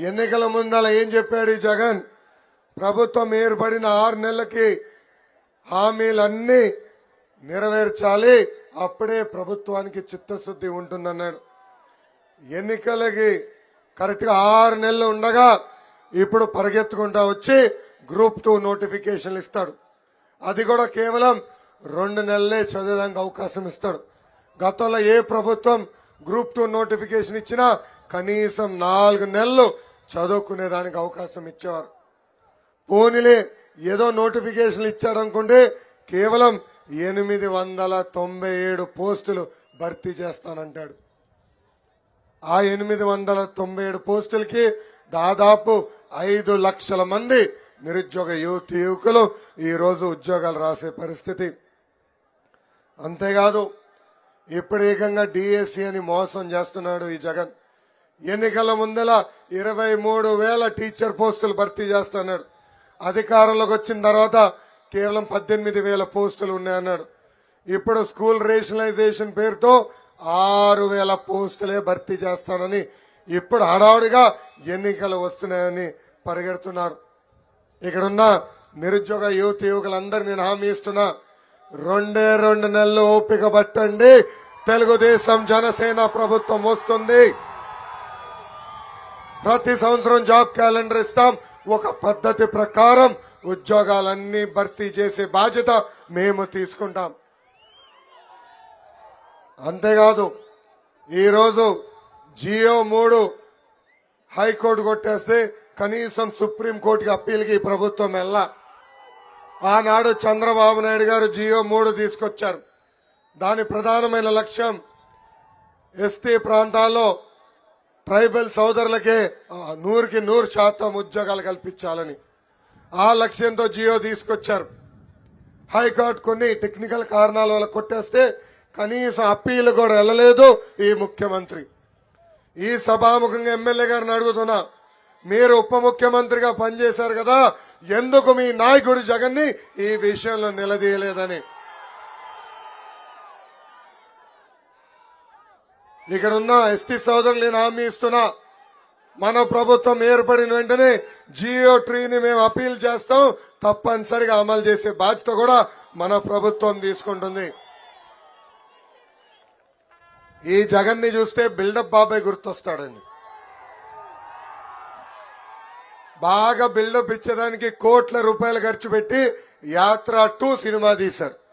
ఎన్నికల ముందల ఏం చెప్పాడు జగన్? ప్రభుత్వం ఏర్పడిన ఆరు నెలలకి హామీలన్నీ నెరవేర్చాలి. అప్పుడే ప్రభుత్వానికి చిత్తశుద్ధి ఉంటుందన్నాడు. ఎన్నికలకి కరెక్ట్గా ఆరు నెలలు ఉండగా ఇప్పుడు పరిగెత్తుకుంటా వచ్చి గ్రూప్ టూ నోటిఫికేషన్లు ఇస్తాడు. అది కూడా కేవలం రెండు నెలలే చదివేదానికి అవకాశం ఇస్తాడు. గతంలో ఏ ప్రభుత్వం గ్రూప్ టూ నోటిఫికేషన్ ఇచ్చినా కనీసం నాలుగు నెలలు చదువుకునేదానికి అవకాశం ఇచ్చేవారు. పోనీలే ఏదో నోటిఫికేషన్లు ఇచ్చాడనుకుంటే కేవలం ఎనిమిది వందల తొంభై ఏడు పోస్టులు భర్తీ చేస్తానంటాడు. ఆ ఎనిమిది వందల తొంభై ఏడు పోస్టులకి దాదాపు ఐదు లక్షల మంది నిరుద్యోగ యువతి యువకులు ఈరోజు ఉద్యోగాలు రాసే పరిస్థితి. అంతేకాదు ఇప్పుడు ఏకంగా డిఎస్సి అని మోసం చేస్తున్నాడు ఈ జగన్. ఎన్నికల ముందల ఇరవై మూడు వేల టీచర్ పోస్టులు భర్తీ చేస్తున్నాడు అధికారంలోకి వచ్చిన తర్వాత కేవలం పద్దెనిమిది వేల పోస్టులు ఉన్నాయన్నాడు. ఇప్పుడు స్కూల్ రేషనలైజేషన్ పేరుతో ఆరు వేల పోస్టులే భర్తీ చేస్తానని ఇప్పుడు హడావుడిగా ఎన్నికలు వస్తున్నాయని పరిగెడుతున్నారు. ఇక్కడున్న నిరుద్యోగ యువత యువకులందరూ నేను హామీ ఇస్తున్నా. రెండే రెండు నెలలు ఓపిక పట్టండి. తెలుగుదేశం జనసేన ప్రభుత్వం వస్తుంది. ప్రతి సంవత్సరం జాబ్ క్యాలెండర్ ఇస్తాం. ఒక పద్ధతి ప్రకారం ఉద్యోగాలన్నీ భర్తీ చేసే బాధ్యత మేము తీసుకుంటాం. అంతేకాదు ఈరోజు జియో మూడు హైకోర్టు కొట్టేస్తే కనీసం సుప్రీంకోర్టుకి అప్పీల్కి ఈ ప్రభుత్వం వెళ్ళా. ఆనాడు చంద్రబాబు నాయుడు గారు జియో మూడు తీసుకొచ్చారు. దాని ప్రధానమైన లక్ష్యం ఎస్టీ ప్రాంతాల్లో ట్రైబల్ సోదరులకే నూరుకి నూరు శాతం ఉద్యోగాలు కల్పించాలని ఆ లక్ష్యంతో జియో తీసుకొచ్చారు. హైకోర్టు కొన్ని టెక్నికల్ కారణాల వల్ల కొట్టేస్తే కనీసం అప్పీలు కూడా వెళ్ళలేదు ఈ ముఖ్యమంత్రి. ఈ సభాముఖంగా ఎమ్మెల్యే గారిని అడుగుతున్నా మీరు ఉప ముఖ్యమంత్రిగా పనిచేశారు కదా ఎందుకు మీ నాయకుడు జగన్ని ఈ విషయంలో నిలదీయలేదని? ఇక్కడ ఉన్న ఎస్టీ సోదరులు నేను హామీ ఇస్తున్నా. మన ప్రభుత్వం ఏర్పడిన వెంటనే జియో ట్రీని మేము అపీల్ చేస్తాం. తప్పనిసరిగా అమలు చేసే బాధ్యత కూడా మన ప్రభుత్వం తీసుకుంటుంది. ఈ జగన్ని చూస్తే బిల్డప్ బాబాయ్ గుర్తొస్తాడండి. బాగా బిల్డప్ ఇచ్చేదానికి కోట్ల రూపాయలు ఖర్చు పెట్టి యాత్ర టూ సినిమా తీశారు.